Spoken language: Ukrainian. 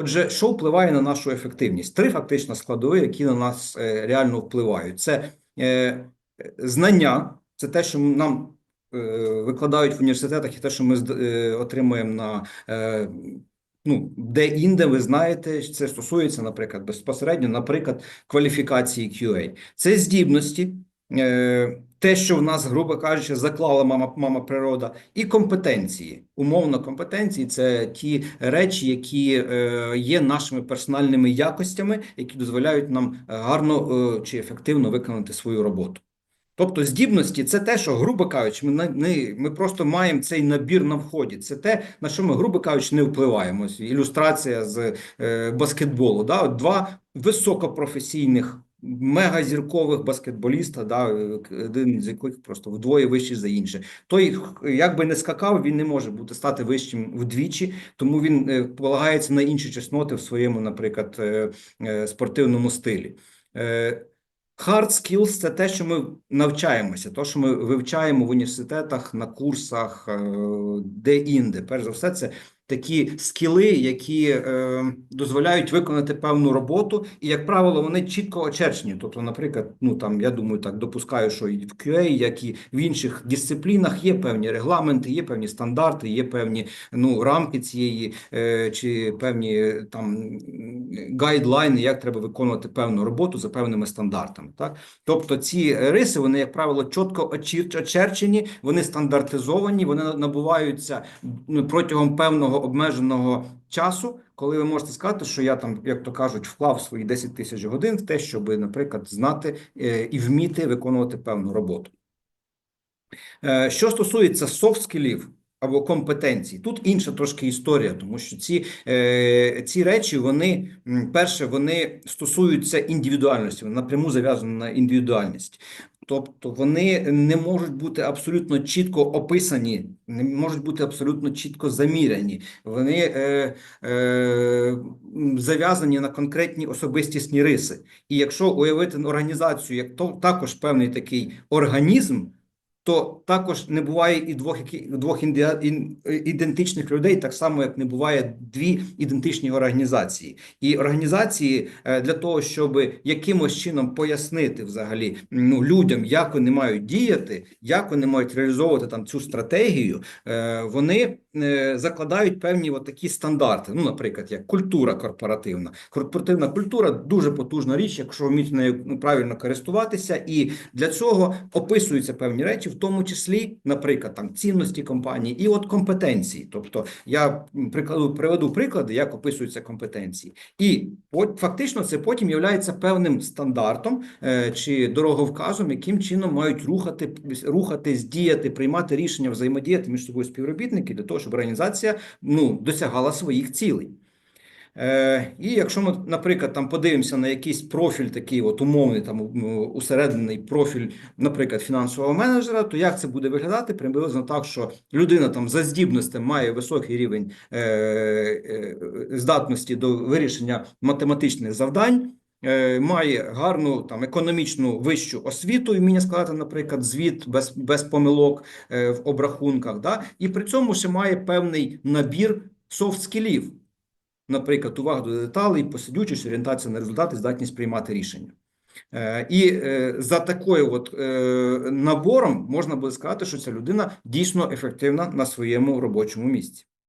Отже, що впливає на нашу ефективність? Три фактично складові, які на нас е, реально впливають. Це е, знання, це те, що нам е, викладають в університетах, і те, що ми е, отримуємо на е, ну, де-інде, ви знаєте, це стосується, наприклад, безпосередньо, наприклад, кваліфікації QA. Це здібності, е, те, що в нас, грубо кажучи, заклала мама, мама природа, і компетенції. Умовно, компетенції це ті речі, які е, є нашими персональними якостями, які дозволяють нам е, гарно е, чи ефективно виконати свою роботу. Тобто здібності це те, що, грубо кажучи, ми, ми, ми просто маємо цей набір на вході. Це те, на що ми, грубо кажучи, не впливаємось. Ілюстрація з е, баскетболу. Да? От Два високопрофесійних, мегазіркових баскетболіста, да? один з яких просто вдвоє вищий за інший. Той, як би не скакав, він не може бути стати вищим вдвічі, тому він е, полагається на інші чесноти в своєму, наприклад, е, е, спортивному стилі. Hard skills – це те, що ми навчаємося, то, що ми вивчаємо в університетах, на курсах, де-інде. Перш за все, це такі скіли, які е, дозволяють виконати певну роботу, і, як правило, вони чітко очерчені. Тобто, наприклад, ну там я думаю, так допускаю, що і в QA, як і в інших дисциплінах є певні регламенти, є певні стандарти, є певні ну рамки цієї е, чи певні там гайдлайни, як треба виконувати певну роботу за певними стандартами. Так, тобто ці риси, вони, як правило, чітко очерчені, вони стандартизовані, вони набуваються ну, протягом певного обмеженого часу, коли ви можете сказати, що я там, як то кажуть, вклав свої 10 тисяч годин в те, щоб, наприклад, знати е, і вміти виконувати певну роботу. Е, Що стосується софт-скілів або компетенцій, тут інша трошки історія, тому що ці, е, ці речі, вони, перше, вони стосуються індивідуальності, вони напряму зав'язані на індивідуальність. Тобто вони не можуть бути абсолютно чітко описані, не можуть бути абсолютно чітко заміряні. Вони е, е, зав'язані на конкретні особистісні риси. І якщо уявити організацію як то також певний такий організм, то також не буває і двох двох ідентичних людей, так само як не буває дві ідентичні організації. І організації е, для того, щоб якимось чином пояснити взагалі ну людям, як вони мають діяти, як вони мають реалізовувати там цю стратегію, е, вони е, закладають певні от такі стандарти. Ну, наприклад, як культура корпоративна. Корпоративна культура дуже потужна річ, якщо вміти нею ну, правильно користуватися, і для цього описуються певні речі, тому числі, наприклад, там цінності компанії і от компетенції. Тобто я прикладу приведу приклади, як описуються компетенції, і от фактично це потім є певним стандартом е, чи дороговказом, яким чином мають рухати, рухатись, діяти, приймати рішення, взаємодіяти між собою співробітники для того, щоб організація ну досягала своїх цілей. Е, і якщо ми, наприклад, там подивимося на якийсь профіль, такий от умовний, там усереднений профіль, наприклад, фінансового менеджера, то як це буде виглядати? Приблизно так, що людина там за здібностями має високий рівень е, е, здатності до вирішення математичних завдань. е, Має гарну там економічну вищу освіту, і вміння складати, наприклад, звіт без, без помилок е, в обрахунках, да? і при цьому ще має певний набір софт-скілів наприклад, увага до деталей, посидючість, орієнтація на результати, здатність приймати рішення. Е, І е, за такою от е, набором можна буде сказати, що ця людина дійсно ефективна на своєму робочому місці.